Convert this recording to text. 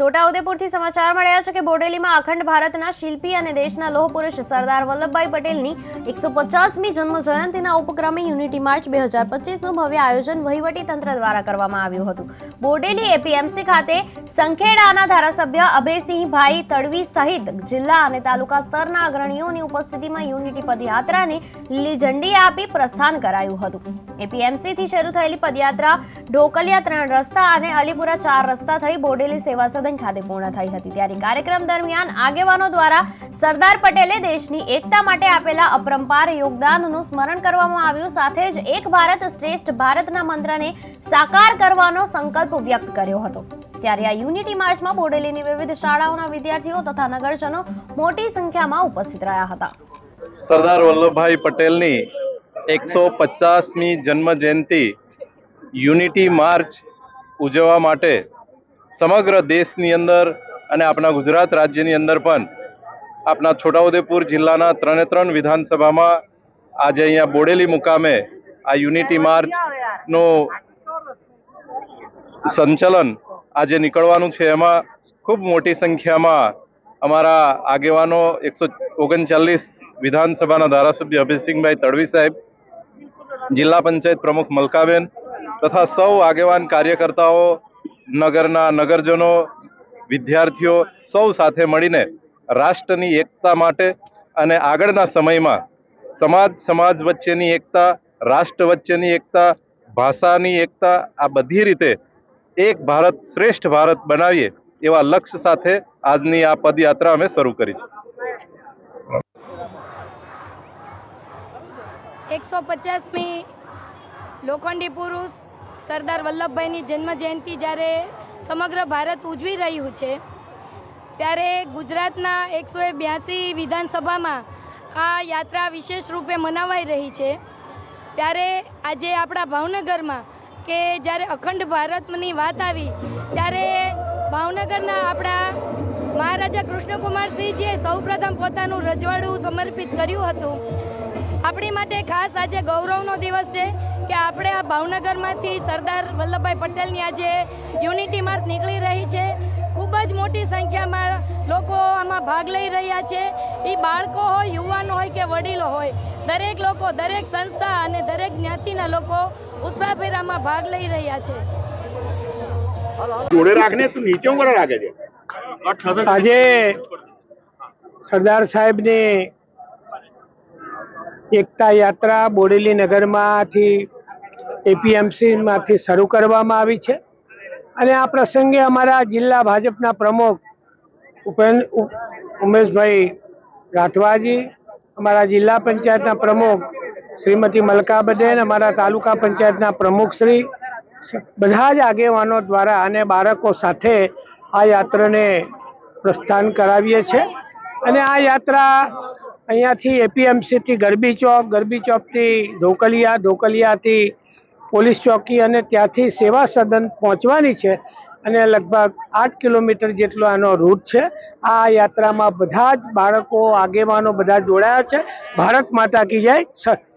છોટાઉદેપુરથી સમાચાર મળ્યા છે કે બોડેલીમાં અખંડ ભારતના શિલ્પી અને દેશના લોહ પુરુષ સરદાર વલ્લભભાઈ પટેલની એકસો પચાસમી જન્મ જયંતિના ઉપક્રમે યુનિટી માર્ચ બે હજાર પચીસનું ભવ્ય આયોજન વહીવટી તંત્ર દ્વારા કરવામાં આવ્યું હતું. બોડેલી એપીએમસી ખાતે સંખેડાના ધારાસભ્ય અભયસિંહભાઈ તડવી સહિત જિલ્લા અને તાલુકા સ્તરના અગ્રણીઓની ઉપસ્થિતિમાં યુનિટી પદયાત્રાને લીલી ઝંડી આપી પ્રસ્થાન કરાયું હતું. એપીએમસીથી શરૂ થયેલી પદયાત્રા ઢોકલિયા ત્રણ રસ્તા અને અલીપુરા ચાર રસ્તા થઈ બોડેલી સેવા સદન ખાતે પૂર્ણ થઈ હતી. ત્યારે કાર્યક્રમ દરમિયાન આગેવાનો દ્વારા સરદાર પટેલે દેશની એકતા માટે આપેલા અપરંપાર યોગદાનનું સ્મરણ કરવામાં આવ્યું. સાથે જ એક ભારત શ્રેષ્ઠ ભારતના મંત્રને સાકાર કરવાનો સંકલ્પ વ્યક્ત કર્યો હતો. ત્યારે આ યુનિટી માર્ચમાં બોડેલીની વિવિધ શાળાઓના વિદ્યાર્થીઓ તથા નગરજનો મોટી સંખ્યામાં ઉપસ્થિત રહ્યા હતા. સરદાર વલ્લભભાઈ પટેલની એકસો પચાસમી જન્મ જયંતિ યુનિટી માર્ચ ઉજવવા માટે સમગ્ર દેશની અંદર અને આપણા ગુજરાત રાજ્યની અંદર પણ આપણા છોટાઉદેપુર જિલ્લાના ત્રણે ત્રણ વિધાનસભામાં આજે અહીંયા બોડેલી મુકામે આ યુનિટી માર્ચનું સંચલન આજે નીકળવાનું છે. એમાં ખૂબ મોટી સંખ્યામાં અમારા આગેવાનો એકસો ઓગણચાલીસ વિધાનસભાના ધારાસભ્ય અભયસિંહભાઈ તડવી સાહેબ, જિલ્લા પંચાયત પ્રમુખ મલકાબેન તથા સૌ આગેવાન કાર્યકર્તાઓ નગરના નગરજનો, વિદ્યાર્થીઓ સૌ સાથે મળીને રાષ્ટ્રની એકતા માટે અને આગળના સમયમાં સમાજ સમાજ વચ્ચેની એકતા, રાષ્ટ્ર વચ્ચેની એકતા, ભાષાની એકતા, આ બધી રીતે એક ભારત શ્રેષ્ઠ ભારત બનાવીએ એવા લક્ષ્ય સાથે આજની આ પદયાત્રા અમે શરૂ કરી છે. એકસો પચાસમી લોખંડી પુરુષ સરદાર વલ્લભભાઈની જન્મ જયંતિ જ્યારે સમગ્ર ભારત ઉજવી રહ્યું છે, ત્યારે ગુજરાતના એકસો બ્યાસી વિધાનસભામાં આ યાત્રા વિશેષ રૂપે મનાવાઈ રહી છે. ત્યારે આજે આપણા ભાવનગરમાં કે જ્યારે અખંડ ભારતની વાત આવી, ત્યારે ભાવનગરના આપણા મહારાજા કૃષ્ણકુમારસિંહજીએ સૌપ્રથમ પોતાનું રજવાડું સમર્પિત કર્યું હતું. આપણી માટે ખાસ આજે ગૌરવનો દિવસ છે. કે આપણે આ ભાવનગરમાંથી સરદાર વલ્લભભાઈ પટેલની આજે યુનિટી માર્ચ નીકળી રહી છે. ખૂબ જ મોટી સંખ્યામાં લોકો આમાં ભાગ લઈ રહ્યા છે. એ બાળકો હોય યુવાનો હોય કે વડીલો હોય દરેક લોકો દરેક સંસ્થા અને દરેક જ્ઞાતિના લોકો ઉત્સાહભેરામાં ભાગ લઈ રહ્યા છે. જોડે રાખને તું નીચે ઉપર રાખે છે? આજે સરદાર સાહેબની એકતા યાત્રા બોડેલી નગરમાંથી એપીએમસીમાંથી શરૂ કરવામાં આવી છે. અને આ પ્રસંગે અમારા જિલ્લા ભાજપના પ્રમુખ ઉપેન્દ્ર ઉમેશભાઈ રાઠવાજી, અમારા જિલ્લા પંચાયતના પ્રમુખ શ્રીમતી મલકાબેન અમારા તાલુકા પંચાયતના પ્રમુખ શ્રી બધા જ આગેવાનો દ્વારા અને બાળકો સાથે આ યાત્રાને પ્રસ્થાન કરાવીએ છીએ. અને આ યાત્રા અહીંયાથી એપીએમસીથી ગરબી ચોક, ગરબી ચોકથી ધોકલિયા, ધોકલિયાથી પોલીસ ચોકી અને ત્યાંથી સેવા સદન પહોંચવાની છે અને લગભગ આઠ કિલોમીટર જેટલો આનો રૂટ છે. આ યાત્રામાં બધા જ બાળકો, આગેવાનો બધા જોડાયા છે. ભારત માતા કી જય. સ-